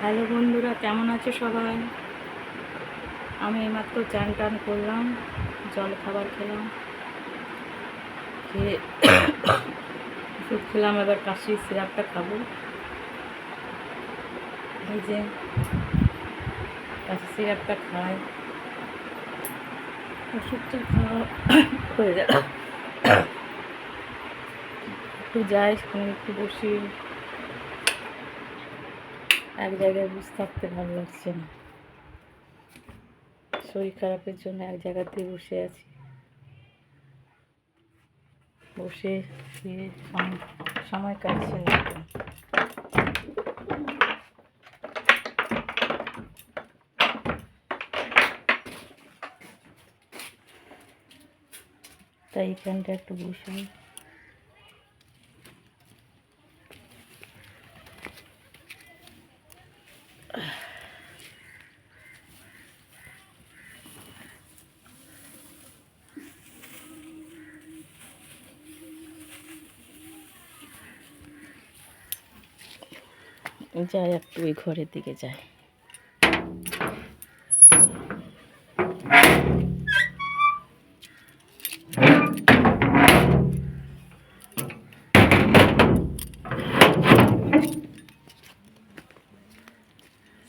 Hello বন্ধুরা, কেমন আছো সবাই? আমি এইমাত্র চান টান করলাম, জল খাবার খেলাম, খেয়ে ওষুধ খেলাম, এবার কাশির সিরাপটা খাব। এই যে কাশি সিরাপটা খাই। ওষুধটা খাওয়া হয়ে গেল। একটু যাই একটু বসি। এক জায়গায় বসে থাকতে ভালো লাগছে না। শরীর খারাপের জন্য এক জায়গাতেই বসে আছি। বসে শুয়ে সম- সময় কাটছে তাই এখানটা একটু বসে। যাই একটু ওই ঘরের দিকে যাই।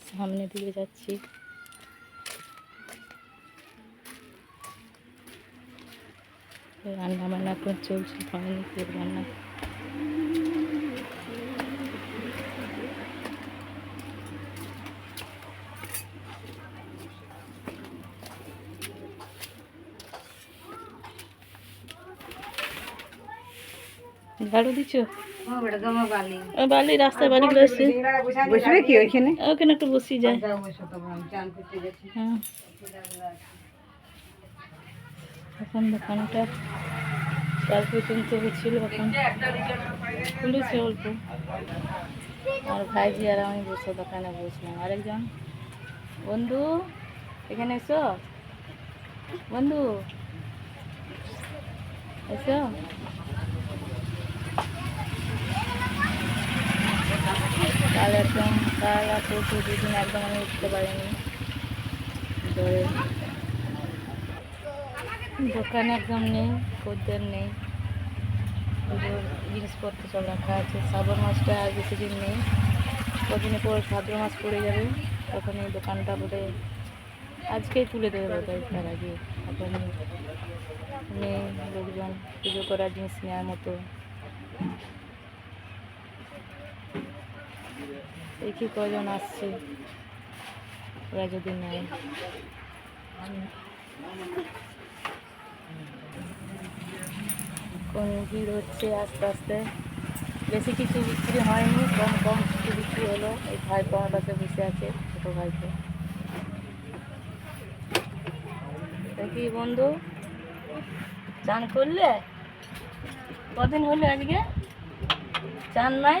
সামনে দিকে যাচ্ছি। রান্না বান্না এখন চলছে রান্না। ঝাড়ু দিচ্ছ ও বালি রাস্তায় বালিগুলো এসছে বসবে কি ওইখানে? ওখানে একটু বসি যায়। হ্যাঁ। এখন দোকানটা চার পর্যন্ত ছিল এখন। খুলেছে অল্প। আর ভাইজি আর আমি বসে দোকানে বসলাম। আরেকজন? বন্ধু এখানে এসো। বন্ধু এসো। কাল একদম কাল আর পরশু দুদিন একদম আমি উঠতে পারিনি। দোকানে একদম নেই, খদ্দের নেই। পুজোর জিনিসপত্র সব রাখা আছে। শ্রাবণ মাসটা আর বেশি দিন নেই। কদিনে পর ভাদ্র মাস পড়ে যাবে এই দোকানটা বোধ আজকেই তুলে দেবে বোধ তার আগে এখন নেই লোকজন পুজো করার জিনিস নেওয়ার মতো। দেখি কজন আসছে। ওরা যদি নেয়। ভিড় হচ্ছে আস্তে আস্তে। বেশি কিছু বিক্রি হয়নি, কম কম কিছু বিক্রি হলো। এই ভাই আমার পাশে বসে আছে, ছোটো ভাইকে। দেখি বন্ধু, চান করলে? কদিন হলো আজকে? চান নাই?